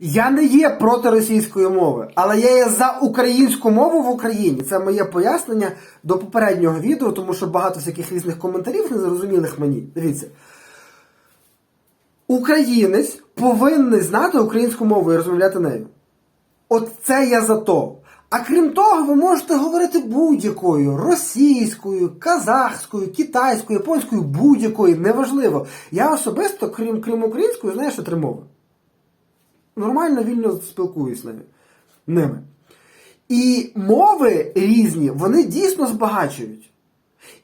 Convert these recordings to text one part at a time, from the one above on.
Я не є проти російської мови, але я є за українську мову в Україні. Це моє пояснення до попереднього відео, тому що багато всяких різних коментарів незрозумілих мені. Дивіться. Українець повинен знати українську мову і розмовляти нею. От це я за то. А крім того, ви можете говорити будь-якою російською, казахською, китайською, японською, будь-якою, неважливо. Я особисто, крім, крім української, знаю ще три мови. Нормально вільно спілкуюсь нею. ними. І мови різні, вони дійсно збагачують.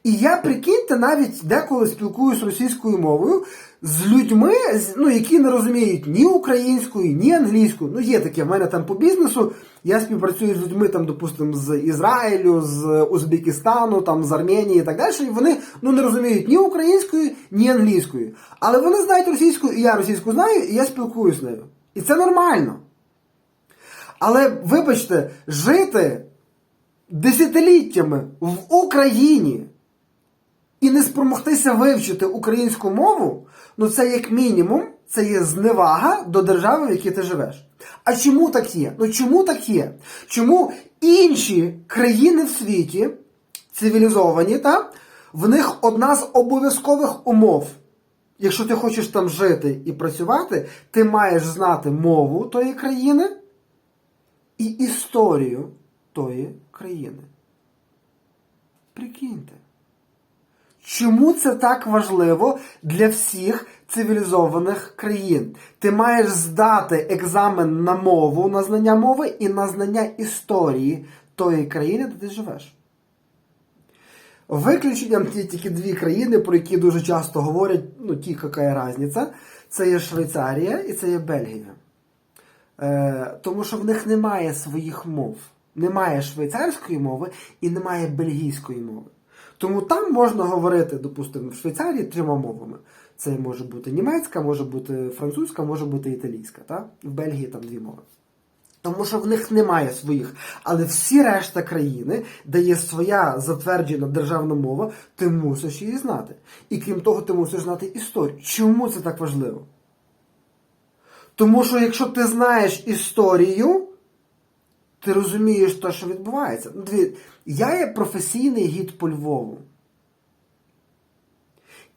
І я прикиньте, навіть деколи спілкуюсь російською мовою з людьми, ну, які не розуміють ні української, ні англійської. Ну, є таке, в мене там по бізнесу. Я співпрацюю з людьми, там, допустимо, з Ізраїлю, з Узбекистану, там, з Арменії і так далі. І вони ну, не розуміють ні української, ні англійської. Але вони знають російську, і я російську знаю, і я спілкуюсь з нею. І це нормально. Але вибачте, жити десятиліттями в Україні і не спромогтися вивчити українську мову, ну це як мінімум, це є зневага до держави, в якій ти живеш. А чому так є? Ну чому так є? Чому інші країни в світі, цивілізовані, та, в них одна з обов'язкових умов. Якщо ти хочеш там жити і працювати, ти маєш знати мову тої країни і історію тої країни. Прикиньте. Чому це так важливо для всіх цивілізованих країн? Ти маєш здати екзамен на мову, на знання мови і на знання історії тої країни, де ти живеш. Виключенням є тільки дві країни, про які дуже часто говорять, ну ті, яка різниця, це є Швейцарія і це є Бельгія. Е, тому що в них немає своїх мов. Немає швейцарської мови і немає бельгійської мови. Тому там можна говорити, допустимо, в Швейцарії трьома мовами. Це може бути німецька, може бути французька, може бути італійська. Та? В Бельгії там дві мови. Тому що в них немає своїх. Але всі решта країни, де є своя затверджена державна мова, ти мусиш її знати. І крім того, ти мусиш знати історію. Чому це так важливо? Тому що якщо ти знаєш історію, ти розумієш те, що відбувається. Я є професійний гід по Львову.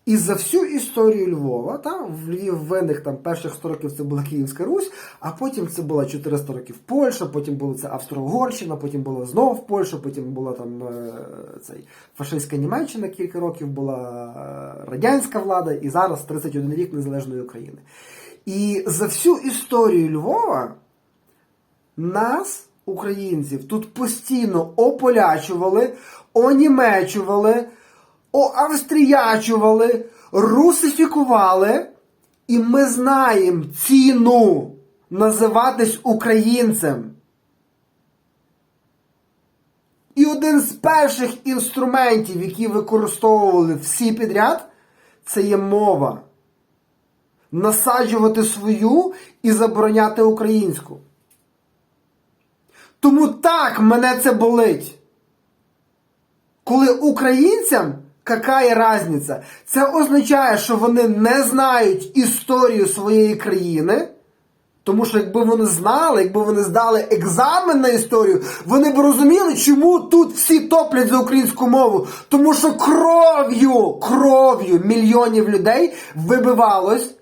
І за всю історію Львова, та, в Львів винних там перших 100 років це була Київська Русь, а потім це була 400 років Польща, потім була це Австро-Угорщина, потім була знов Польща, потім була там е, цей, фашистська Німеччина кілька років, була е, радянська влада, і зараз 31 рік незалежної України. І за всю історію Львова нас, українців, тут постійно ополячували, онімечували, оавстріячували, русифікували, і ми знаємо ціну називатись українцем. І один з перших інструментів, які використовували всі підряд, це є мова. Насаджувати свою і забороняти українську. Тому так мене це болить. Коли українцям яка різниця? Це означає, що вони не знають історію своєї країни. Тому що якби вони знали, якби вони здали екзамен на історію, вони б розуміли, чому тут всі топлять за українську мову. Тому що кров'ю, кров'ю мільйонів людей вибивалось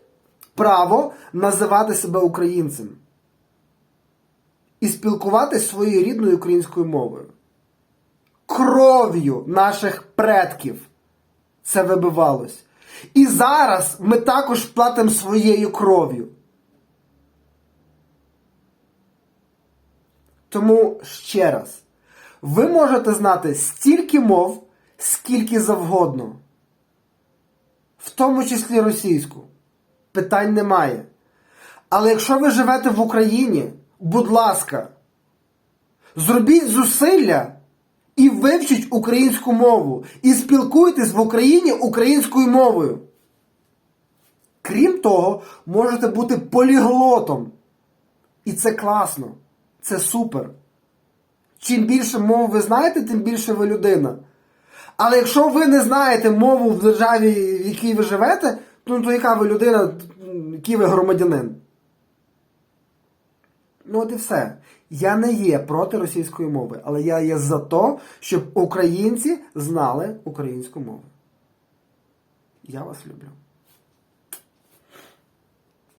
право називати себе українцем і спілкуватися своєю рідною українською мовою. Кров'ю наших предків це вибивалось. І зараз ми також платимо своєю кров'ю. Тому ще раз, ви можете знати стільки мов, скільки завгодно, в тому числі російську. Питань немає. Але якщо ви живете в Україні, будь ласка, зробіть зусилля і вивчіть українську мову. І спілкуйтесь в Україні українською мовою. Крім того, можете бути поліглотом. І це класно. Це супер. Чим більше мов ви знаєте, тим більше ви людина. Але якщо ви не знаєте мову в державі, в якій ви живете, ну то яка ви людина, який ви громадянин? Ну от і все. Я не є проти російської мови, але я є за то, щоб українці знали українську мову. Я вас люблю.